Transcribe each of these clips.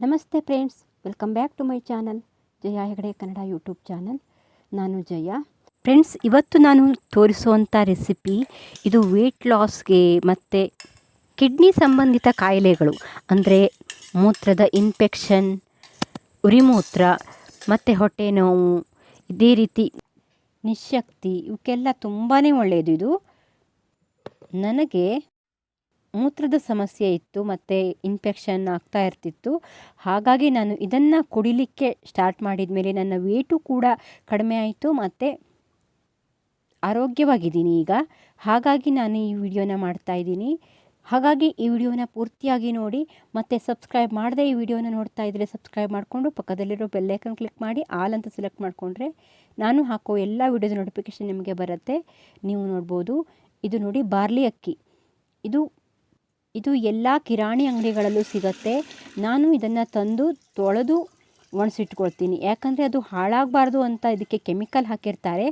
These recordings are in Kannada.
ನಮಸ್ತೆ friends, welcome back to my channel, Jaya Hegde Kannada YouTube channel. ನಾನು ಜಯ. ಫ್ರೆಂಡ್ಸ್, ಇವತ್ತು ನಾನು ತೋರಿಸುವಂಥ ರೆಸಿಪಿ, ಇದು ವೆಯ್ಟ್ ಲಾಸ್ಗೆ ಮತ್ತು ಕಿಡ್ನಿ ಸಂಬಂಧಿತ ಕಾಯಿಲೆಗಳು, ಅಂದರೆ ಮೂತ್ರದ ಇನ್ಫೆಕ್ಷನ್ ಉರಿಮೂತ್ರ, ಮತ್ತು ಹೊಟ್ಟೆ ನೋವು, ಇದೇ ರೀತಿ ನಿಶಕ್ತಿ ಇವಕ್ಕೆಲ್ಲ ತುಂಬಾ ಒಳ್ಳೆಯದು ಇದು ನನಗೆ ಮೂತ್ರದ ಸಮಸ್ಯೆ ಇತ್ತು, ಮತ್ತು ಇನ್ಫೆಕ್ಷನ್ ಆಗ್ತಾ ಇರ್ತಿತ್ತು. ಹಾಗಾಗಿ ನಾನು ಇದನ್ನು ಕುಡಿಲಿಕ್ಕೆ ಸ್ಟಾರ್ಟ್ ಮಾಡಿದ ಮೇಲೆ ನನ್ನ ವೇಟು ಕೂಡ ಕಡಿಮೆ ಆಯಿತು, ಮತ್ತು ಆರೋಗ್ಯವಾಗಿದ್ದೀನಿ ಈಗ. ಹಾಗಾಗಿ ನಾನು ಈ ವಿಡಿಯೋನ ಮಾಡ್ತಾ ಇದ್ದೀನಿ. ಹಾಗಾಗಿ ಈ ವಿಡಿಯೋನ ಪೂರ್ತಿಯಾಗಿ ನೋಡಿ, ಮತ್ತು ಸಬ್ಸ್ಕ್ರೈಬ್ ಮಾಡದೆ ಈ ವಿಡಿಯೋನ ನೋಡ್ತಾ ಇದ್ದರೆ ಸಬ್ಸ್ಕ್ರೈಬ್ ಮಾಡಿಕೊಂಡು ಪಕ್ಕದಲ್ಲಿರೋ ಬೆಲ್ಲೈಕನ್ ಕ್ಲಿಕ್ ಮಾಡಿ ಆಲ್ ಅಂತ ಸೆಲೆಕ್ಟ್ ಮಾಡಿಕೊಂಡ್ರೆ ನಾನು ಹಾಕೋ ಎಲ್ಲ ವಿಡಿಯೋದ ನೋಟಿಫಿಕೇಷನ್ ನಿಮಗೆ ಬರುತ್ತೆ. ನೀವು ನೋಡ್ಬೋದು. ಇದು ನೋಡಿ ಬಾರ್ಲಿ ಅಕ್ಕಿ. ಇದು ಇದು ಎಲ್ಲ ಕಿರಾಣಿ ಅಂಗಡಿಗಳಲ್ಲೂ ಸಿಗುತ್ತೆ. ನಾನು ಇದನ್ನು ತಂದು ತೊಳೆದು ಒಣಸಿಟ್ಕೊಳ್ತೀನಿ. ಯಾಕಂದರೆ ಅದು ಹಾಳಾಗಬಾರ್ದು ಅಂತ ಇದಕ್ಕೆ ಕೆಮಿಕಲ್ ಹಾಕಿರ್ತಾರೆ.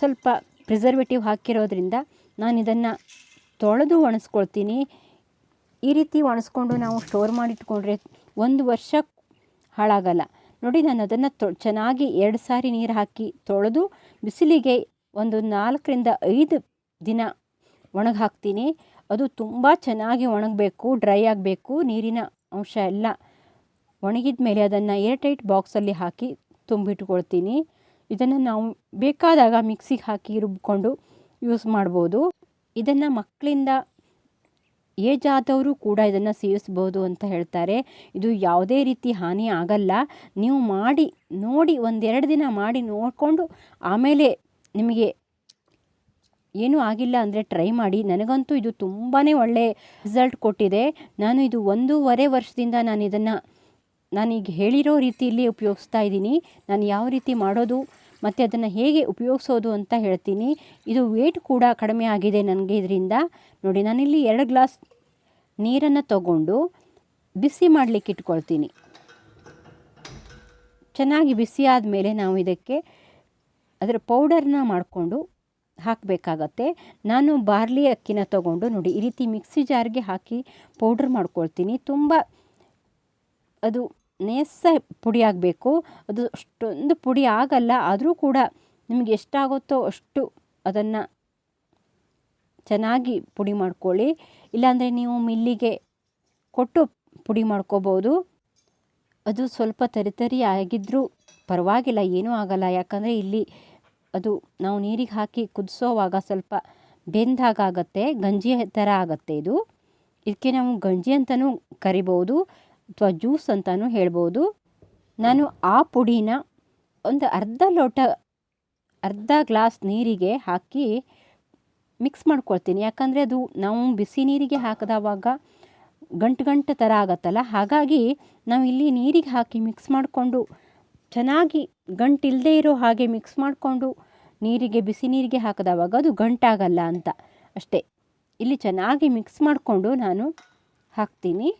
ಸ್ವಲ್ಪ ಪ್ರಿಸರ್ವೇಟಿವ್ ಹಾಕಿರೋದ್ರಿಂದ ನಾನು ಇದನ್ನು ತೊಳೆದು ಒಣಸ್ಕೊಳ್ತೀನಿ. ಈ ರೀತಿ ಒಣಸ್ಕೊಂಡು ನಾವು ಸ್ಟೋರ್ ಮಾಡಿಟ್ಕೊಂಡ್ರೆ ಒಂದು ವರ್ಷ ಹಾಳಾಗಲ್ಲ. ನೋಡಿ, ನಾನು ಅದನ್ನು ತೊ ಚೆನ್ನಾಗಿ ಎರಡು ಸಾರಿ ನೀರು ಹಾಕಿ ತೊಳೆದು ಬಿಸಿಲಿಗೆ ಒಂದು ನಾಲ್ಕರಿಂದ ಐದು ದಿನ ಒಣಗಿ ಹಾಕ್ತೀನಿ ಅದು ತುಂಬ ಚೆನ್ನಾಗಿ ಒಣಗಬೇಕು ಡ್ರೈ ಆಗಬೇಕು, ನೀರಿನ ಅಂಶ ಎಲ್ಲ ಒಣಗಿದ ಮೇಲೆ ಅದನ್ನು ಏರ್ ಟೈಟ್ ಬಾಕ್ಸಲ್ಲಿ ಹಾಕಿ ತುಂಬಿಟ್ಕೊಳ್ತೀನಿ. ಇದನ್ನು ನಾವು ಬೇಕಾದಾಗ ಮಿಕ್ಸಿಗೆ ಹಾಕಿ ರುಬ್ಕೊಂಡು ಯೂಸ್ ಮಾಡ್ಬೋದು. ಇದನ್ನು ಮಕ್ಕಳಿಂದ ಏಜ್ ಆದವರು ಕೂಡ ಇದನ್ನು ಸೇವಿಸ್ಬೋದು ಅಂತ ಹೇಳ್ತಾರೆ. ಇದು ಯಾವುದೇ ರೀತಿ ಹಾನಿ ಆಗಲ್ಲ. ನೀವು ಮಾಡಿ, ನೋಡಿ ಒಂದೆರಡು ದಿನ ಮಾಡಿ ನೋಡಿಕೊಂಡು ಆಮೇಲೆ ನಿಮಗೆ ಏನೂ ಆಗಿಲ್ಲ ಅಂದರೆ ಟ್ರೈ ಮಾಡಿ. ನನಗಂತೂ ಇದು ತುಂಬಾ ಒಳ್ಳೆ ರಿಸಲ್ಟ್ ಕೊಟ್ಟಿದೆ. ನಾನು ಇದು ಒಂದೂವರೆ ವರ್ಷದಿಂದ ನಾನು ಇದನ್ನು ನಾನೀಗ ಹೇಳಿರೋ ರೀತಿಯಲ್ಲಿ ಉಪಯೋಗಿಸ್ತಾ ಇದ್ದೀನಿ. ನಾನು ಯಾವ ರೀತಿ ಮಾಡೋದು, ಮತ್ತು ಅದನ್ನು ಹೇಗೆ ಉಪಯೋಗಿಸೋದು ಅಂತ ಹೇಳ್ತೀನಿ. ಇದು ವೇಟ್ ಕೂಡ ಕಡಿಮೆ ಆಗಿದೆ ನನಗೆ ಇದರಿಂದ. ನೋಡಿ, ನಾನಿಲ್ಲಿ ಎರಡು ಗ್ಲಾಸ್ ನೀರನ್ನು ತಗೊಂಡು ಬಿಸಿ ಮಾಡಲಿಕ್ಕೆ ಇಟ್ಕೊಳ್ತೀನಿ. ಚೆನ್ನಾಗಿ ಬಿಸಿ ಆದಮೇಲೆ ನಾವು ಇದಕ್ಕೆ ಅದರ ಪೌಡರ್ನ ಮಾಡಿಕೊಂಡು ಹಾಕಬೇಕಾಗತ್ತೆ. ನಾನು ಬಾರ್ಲಿ ಅಕ್ಕಿನ ತಗೊಂಡು ನೋಡಿ, ಈ ರೀತಿ ಮಿಕ್ಸಿ ಜಾರ್ಗೆ ಹಾಕಿ ಪೌಡ್ರ್ ಮಾಡ್ಕೊಳ್ತೀನಿ. ತುಂಬ ಅದು ನೇಸ ಪುಡಿ ಆಗಬೇಕು. ಅದು ಅಷ್ಟೊಂದು ಪುಡಿ ಆಗಲ್ಲ, ಆದರೂ ಕೂಡ ನಿಮಗೆ ಎಷ್ಟಾಗುತ್ತೋ ಅಷ್ಟು ಅದನ್ನು ಚೆನ್ನಾಗಿ ಪುಡಿ ಮಾಡ್ಕೊಳ್ಳಿ. ಇಲ್ಲಾಂದರೆ ನೀವು ಮಿಲ್ಲಿಗೆ ಕೊಟ್ಟು ಪುಡಿ ಮಾಡ್ಕೋಬೋದು. ಅದು ಸ್ವಲ್ಪ ತರಿತರಿ ಆಗಿದ್ದರೂ ಪರವಾಗಿಲ್ಲ, ಏನೂ ಆಗಲ್ಲ. ಯಾಕಂದರೆ ಇಲ್ಲಿ ಅದು ನಾವು ನೀರಿಗೆ ಹಾಕಿ ಕುದಿಸೋವಾಗ ಸ್ವಲ್ಪ ಬೆಂದಾಗ ಆಗುತ್ತೆ ಗಂಜಿ ಥರ ಆಗುತ್ತೆ ಇದು. ಇದಕ್ಕೆ ನಾವು ಗಂಜಿ ಅಂತಲೂ ಕರಿಬೋದು, ಅಥವಾ ಜ್ಯೂಸ್ ಅಂತಲೂ ಹೇಳ್ಬೋದು. ನಾನು ಆ ಪುಡಿನ ಒಂದು ಅರ್ಧ ಲೋಟ, ಅರ್ಧ ಗ್ಲಾಸ್ ನೀರಿಗೆ ಹಾಕಿ ಮಿಕ್ಸ್ ಮಾಡ್ಕೊಳ್ತೀನಿ. ಯಾಕಂದರೆ ಅದು ನಾವು ಬಿಸಿ ನೀರಿಗೆ ಹಾಕಿದವಾಗ ಗಂಟು ಗಂಟು ಥರ ಆಗುತ್ತಲ್ಲ. ಹಾಗಾಗಿ ನಾವು ಇಲ್ಲಿ ನೀರಿಗೆ ಹಾಕಿ ಮಿಕ್ಸ್ ಮಾಡಿಕೊಂಡು ಚೆನ್ನಾಗಿ ಗಂಟಿಲ್ಲದೆ ಇರೋ ಹಾಗೆ ಮಿಕ್ಸ್ ಮಾಡಿಕೊಂಡು ನೀರಿಗೆ, ಬಿಸಿ ನೀರಿಗೆ ಹಾಕಿದವಾಗ ಅದು ಗಂಟಾಗಲ್ಲ ಅಂತ. ಅಷ್ಟೇ. ಇಲ್ಲಿ ಚೆನ್ನಾಗಿ ಮಿಕ್ಸ್ ಮಾಡಿಕೊಂಡು ನಾನು ಹಾಕ್ತೀನಿ.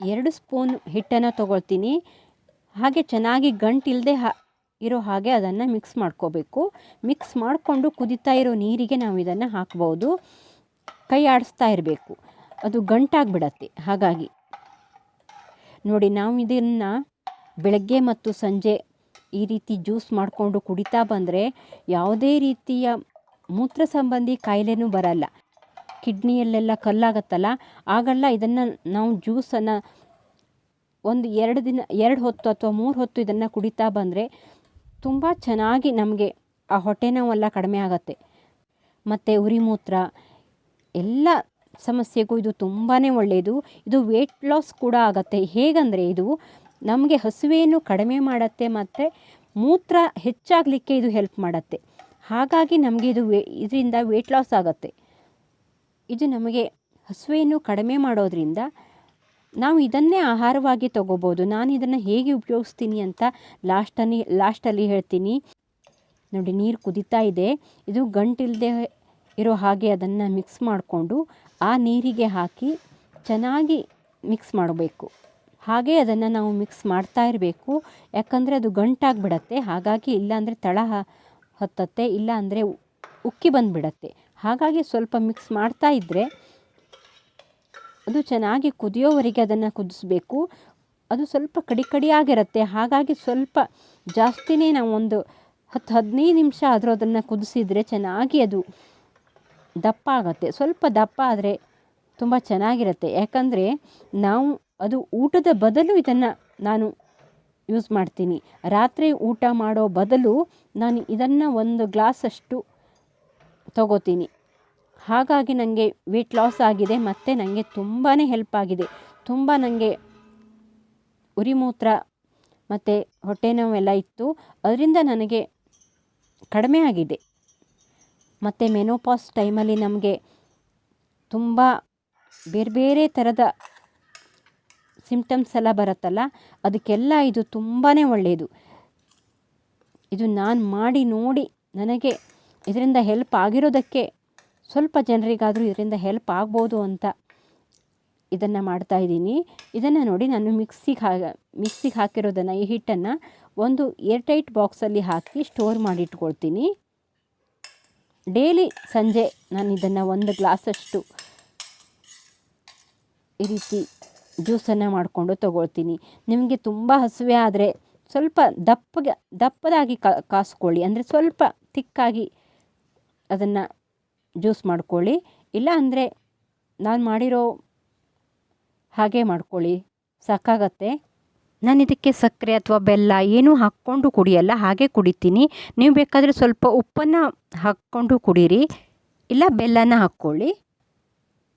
ಎರಡು ಸ್ಪೂನ್ ಹಿಟ್ಟನ್ನು ತೊಗೊಳ್ತೀನಿ. ಹಾಗೆ ಚೆನ್ನಾಗಿ ಗಂಟಿಲ್ಲದೆ ಹಾ, ಇರೋ ಹಾಗೆ ಅದನ್ನು ಮಿಕ್ಸ್ ಮಾಡ್ಕೋಬೇಕು. ಮಿಕ್ಸ್ ಮಾಡಿಕೊಂಡು ಕುದಿತಾ ಇರೋ ನೀರಿಗೆ ನಾವು ಇದನ್ನು ಹಾಕ್ಬೋದು. ಕೈ ಆಡಿಸ್ತಾ ಇರಬೇಕು. ಅದು ಗಂಟಾಗಿಬಿಡತ್ತೆ. ಹಾಗಾಗಿ ನೋಡಿ ನಾವು ಇದನ್ನು ಬೆಳಗ್ಗೆ ಮತ್ತು ಸಂಜೆ ಈ ರೀತಿ ಜ್ಯೂಸ್ ಮಾಡಿಕೊಂಡು ಕುಡಿತಾ ಬಂದರೆ ಯಾವುದೇ ರೀತಿಯ ಮೂತ್ರ ಸಂಬಂಧಿ ಕಾಯಿಲೆನೂ ಬರಲ್ಲ. ಕಿಡ್ನಿಯಲ್ಲೆಲ್ಲ ಕಲ್ಲಾಗತ್ತಲ್ಲ? ಆಗಲ್ಲ, ಇದನ್ನು ನಾವು ಜ್ಯೂಸನ್ನು ಒಂದು ಎರಡು ದಿನ, ಎರಡು ಹೊತ್ತು ಅಥವಾ ಮೂರು ಹೊತ್ತು ಇದನ್ನು ಕುಡಿತಾ ಬಂದರೆ ತುಂಬ ಚೆನ್ನಾಗಿ ನಮಗೆ ಆ ಹೊಟ್ಟೆ ನೋವೆಲ್ಲ ಕಡಿಮೆ ಆಗುತ್ತೆ. ಮತ್ತು ಉರಿಮೂತ್ರ ಎಲ್ಲ ಸಮಸ್ಯೆಗೂ ಇದು ತುಂಬಾ ಒಳ್ಳೆಯದು. ಇದು ವೇಟ್ ಲಾಸ್ ಕೂಡ ಆಗುತ್ತೆ. ಹೇಗಂದರೆ ಇದು ನಮಗೆ ಹಸುವೆಯನ್ನು ಕಡಿಮೆ ಮಾಡುತ್ತೆ ಮತ್ತು ಮೂತ್ರ ಹೆಚ್ಚಾಗಲಿಕ್ಕೆ ಇದು ಹೆಲ್ಪ್ ಮಾಡುತ್ತೆ. ಹಾಗಾಗಿ ನಮಗೆ ಇದು ವೇ ಇದರಿಂದ ವೇಟ್ ಲಾಸ್ ಆಗುತ್ತೆ. ಇದು ನಮಗೆ ಹಸುವೆಯನ್ನು ಕಡಿಮೆ ಮಾಡೋದ್ರಿಂದ ನಾವು ಇದನ್ನೇ ಆಹಾರವಾಗಿ ತಗೋಬೋದು. ನಾನು ಇದನ್ನು ಹೇಗೆ ಉಪಯೋಗಿಸ್ತೀನಿ ಅಂತ ಲಾಸ್ಟಲ್ಲಿ ಲಾಸ್ಟಲ್ಲಿ ಹೇಳ್ತೀನಿ. ನೋಡಿ ನೀರು ಕುದಿತಾ ಇದೆ. ಇದು ಗಂಟಿಲ್ಲದೆ ಇರೋ ಹಾಗೆ ಅದನ್ನು ಮಿಕ್ಸ್ ಮಾಡಿಕೊಂಡು ಆ ನೀರಿಗೆ ಹಾಕಿ ಚೆನ್ನಾಗಿ ಮಿಕ್ಸ್ ಮಾಡಬೇಕು. ಹಾಗೆ ಅದನ್ನು ನಾವು ಮಿಕ್ಸ್ ಮಾಡ್ತಾ ಇರಬೇಕು. ಯಾಕಂದರೆ ಅದು ಗಂಟಾಗಿಬಿಡತ್ತೆ. ಹಾಗಾಗಿ ಇಲ್ಲಾಂದರೆ ತಳ ಹತ್ತತ್ತೆ. ಇಲ್ಲ ಅಂದರೆ ಉಕ್ಕಿ ಬಂದುಬಿಡತ್ತೆ. ಹಾಗಾಗಿ ಸ್ವಲ್ಪ ಮಿಕ್ಸ್ ಮಾಡ್ತಾ ಇದ್ದರೆ ಅದು ಚೆನ್ನಾಗಿ ಕುದಿಯೋವರೆಗೆ ಅದನ್ನು ಕುದಿಸ್ಬೇಕು. ಅದು ಸ್ವಲ್ಪ ಕಡಿ ಕಡಿಯಾಗಿರುತ್ತೆ ಹಾಗಾಗಿ ಸ್ವಲ್ಪ ಜಾಸ್ತಿನೇ ನಾವು ಒಂದು ಹತ್ತು ಹದಿನೈದು ನಿಮಿಷ ಆದರೂ ಅದನ್ನು ಕುದಿಸಿದರೆ ಚೆನ್ನಾಗಿ ಅದು ದಪ್ಪ ಆಗುತ್ತೆ. ಸ್ವಲ್ಪ ದಪ್ಪ ಆದರೆ ತುಂಬ ಚೆನ್ನಾಗಿರುತ್ತೆ. ಯಾಕಂದರೆ ನಾವು ಅದು ಊಟದ ಬದಲು ಇದನ್ನು ನಾನು ಯೂಸ್ ಮಾಡ್ತೀನಿ. ರಾತ್ರಿ ಊಟ ಮಾಡೋ ಬದಲು ನಾನು ಇದನ್ನು ಒಂದು ಗ್ಲಾಸಷ್ಟು ತಗೋತೀನಿ. ಹಾಗಾಗಿ ನನಗೆ ವೆಯ್ಟ್ ಲಾಸ್ ಆಗಿದೆ. ಮತ್ತು ನನಗೆ ತುಂಬಾ ಹೆಲ್ಪ್ ಆಗಿದೆ. ತುಂಬ ನನಗೆ ಉರಿಮೂತ್ರ ಮತ್ತು ಹೊಟ್ಟೆ ನೋವೆಲ್ಲ ಇತ್ತು. ಅದರಿಂದ ನನಗೆ ಕಡಿಮೆ ಆಗಿದೆ. ಮತ್ತು ಮೆನೋಪಾಸ್ ಟೈಮಲ್ಲಿ ನಮಗೆ ತುಂಬ ಬೇರೆ ಬೇರೆ ಥರದ ಸಿಂಪ್ಟಮ್ಸ್ ಎಲ್ಲ ಬರುತ್ತಲ್ಲ, ಅದಕ್ಕೆಲ್ಲ ಇದು ತುಂಬಾ ಒಳ್ಳೆಯದು ಇದು ನಾನು ಮಾಡಿ ನೋಡಿ ನನಗೆ ಇದರಿಂದ ಹೆಲ್ಪ್ ಆಗಿರೋದಕ್ಕೆ ಸ್ವಲ್ಪ ಜನರಿಗಾದರೂ ಇದರಿಂದ ಹೆಲ್ಪ್ ಆಗ್ಬೋದು ಅಂತ ಇದನ್ನು ಮಾಡ್ತಾಯಿದ್ದೀನಿ ಇದನ್ನು ನೋಡಿ ನಾನು ಮಿಕ್ಸಿಗೆ ಹಾ ಮಿಕ್ಸಿಗೆ ಹಾಕಿರೋದನ್ನು, ಈ ಹಿಟ್ಟನ್ನು ಒಂದು ಏರ್ಟೈಟ್ ಬಾಕ್ಸಲ್ಲಿ ಹಾಕಿ ಸ್ಟೋರ್ ಮಾಡಿ ಇಟ್ಕೊಳ್ತೀನಿ. ಡೈಲಿ ಸಂಜೆ ನಾನು ಇದನ್ನು ಒಂದು ಗ್ಲಾಸಷ್ಟು ಈ ರೀತಿ ಜ್ಯೂಸನ್ನು ಮಾಡಿಕೊಂಡು ತಗೊಳ್ತೀನಿ. ನಿಮಗೆ ತುಂಬ ಹಸಿವೆ ಆದರೆ ಸ್ವಲ್ಪ ದಪ್ಪಗೆ, ದಪ್ಪದಾಗಿ ಕಾಸ್ಕೊಳ್ಳಿ. ಅಂದರೆ ಸ್ವಲ್ಪ ತಿಕ್ಕಾಗಿ ಅದನ್ನು ಜ್ಯೂಸ್ ಮಾಡ್ಕೊಳ್ಳಿ. ಇಲ್ಲ ಅಂದರೆ ನಾನು ಮಾಡಿರೋ ಹಾಗೆ ಮಾಡ್ಕೊಳ್ಳಿ. ಸಾಕಾಗತ್ತೆ. ನಾನು ಇದಕ್ಕೆ ಸಕ್ಕರೆ ಅಥವಾ ಬೆಲ್ಲ ಏನೂ ಹಾಕ್ಕೊಂಡು ಕುಡಿಯಲ್ಲ, ಹಾಗೆ ಕುಡಿತೀನಿ. ನೀವು ಬೇಕಾದರೆ ಸ್ವಲ್ಪ ಉಪ್ಪನ್ನು ಹಾಕ್ಕೊಂಡು ಕುಡೀರಿ. ಇಲ್ಲ, ಬೆಲ್ಲನ ಹಾಕ್ಕೊಳ್ಳಿ.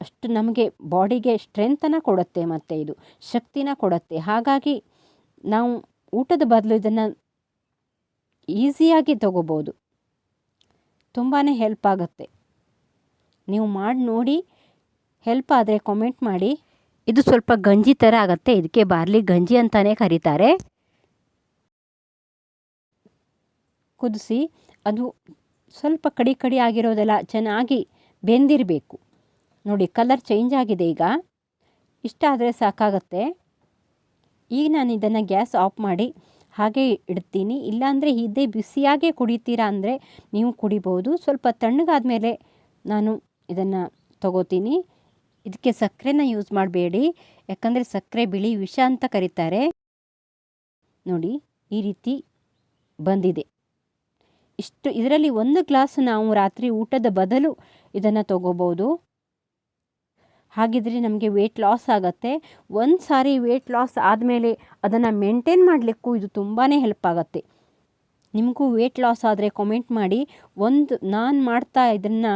ಅಷ್ಟು ನಮಗೆ ಬಾಡಿಗೆ ಸ್ಟ್ರೆಂತನ್ನು ಕೊಡುತ್ತೆ ಮತ್ತು ಇದು, ಶಕ್ತಿನ ಕೊಡುತ್ತೆ. ಹಾಗಾಗಿ ನಾವು ಊಟದ ಬದಲು ಇದನ್ನು ಈಸಿಯಾಗಿ ತಗೋಬೋದು. ತುಂಬಾ ಹೆಲ್ಪ್ ಆಗುತ್ತೆ. ನೀವು ಮಾಡಿ ನೋಡಿ, ಹೆಲ್ಪ್ ಆದರೆ ಕಾಮೆಂಟ್ ಮಾಡಿ. ಇದು ಸ್ವಲ್ಪ ಗಂಜಿ ಥರ ಆಗುತ್ತೆ. ಇದಕ್ಕೆ ಬಾರ್ಲಿ ಗಂಜಿ ಅಂತಲೇ ಕರೀತಾರೆ. ಕುದಿಸಿ, ಅದು ಸ್ವಲ್ಪ ಕಡಿ ಕಡಿ ಆಗಿರೋದೆಲ್ಲ ಚೆನ್ನಾಗಿ ಬೆಂದಿರಬೇಕು. ನೋಡಿ, ಕಲರ್ ಚೇಂಜ್ ಆಗಿದೆ ಈಗ. ಇಷ್ಟ ಆದರೆ ಸಾಕಾಗತ್ತೆ. ಈಗ ನಾನು ಇದನ್ನು ಗ್ಯಾಸ್ ಆಫ್ ಮಾಡಿ ಹಾಗೆ ಇಡ್ತೀನಿ. ಇಲ್ಲಾಂದರೆ ಇದೇ ಬಿಸಿಯಾಗೇ ಕುಡಿತೀರಾ ಅಂದರೆ ನೀವು ಕುಡಿಬೋದು. ಸ್ವಲ್ಪ ತಣ್ಣಗಾದ ಮೇಲೆ ನಾನು ಇದನ್ನು ತಗೋತೀನಿ. ಇದಕ್ಕೆ ಸಕ್ಕರೆನ ಯೂಸ್ ಮಾಡಬೇಡಿ. ಯಾಕಂದರೆ ಸಕ್ಕರೆ ಬಿಳಿ ವಿಷ ಅಂತ ಕರೀತಾರೆ. ನೋಡಿ, ಈ ರೀತಿ ಬಂದಿದೆ. ಇಷ್ಟು, ಇದರಲ್ಲಿ ಒಂದು ಗ್ಲಾಸ್ ನಾವು ರಾತ್ರಿ ಊಟದ ಬದಲು ಇದನ್ನು ತಗೋಬೋದು ಹಾಗಿದ್ರೆ ನಮಗೆ ವೆಯ್ಟ್ ಲಾಸ್ ಆಗುತ್ತೆ. ಒಂದು ಸಾರಿ ವೆಯ್ಟ್ ಲಾಸ್ ಆದಮೇಲೆ ಅದನ್ನು ಮೇಂಟೈನ್ ಮಾಡಲಿಕ್ಕೂ ಇದು ತುಂಬಾ ಹೆಲ್ಪ್ ಆಗುತ್ತೆ. ನಿಮಗೂ ವೆಯ್ಟ್ ಲಾಸ್ ಆದರೆ ಕಾಮೆಂಟ್ ಮಾಡಿ. ಒಂದು, ನಾನು ಮಾಡ್ತಾ ಇದನ್ನು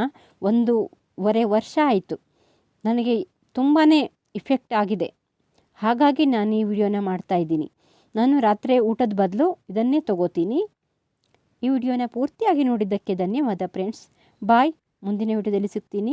ಒಂದೂವರೆ ವರ್ಷ ಆಯಿತು. ನನಗೆ ತುಂಬಾ ಇಫೆಕ್ಟ್ ಆಗಿದೆ. ಹಾಗಾಗಿ ನಾನು ಈ ವಿಡಿಯೋನ ಮಾಡ್ತಾ ಇದ್ದೀನಿ. ನಾನು ರಾತ್ರಿ ಊಟದ ಬದಲು ಇದನ್ನೇ ತಗೋತೀನಿ. ಈ ವಿಡಿಯೋನ ಪೂರ್ತಿಯಾಗಿ ನೋಡಿದ್ದಕ್ಕೆ ಧನ್ಯವಾದ ಫ್ರೆಂಡ್ಸ್ ಬಾಯ್ ಮುಂದಿನ ವಿಡಿಯೋದಲ್ಲಿ ಸಿಗ್ತೀನಿ.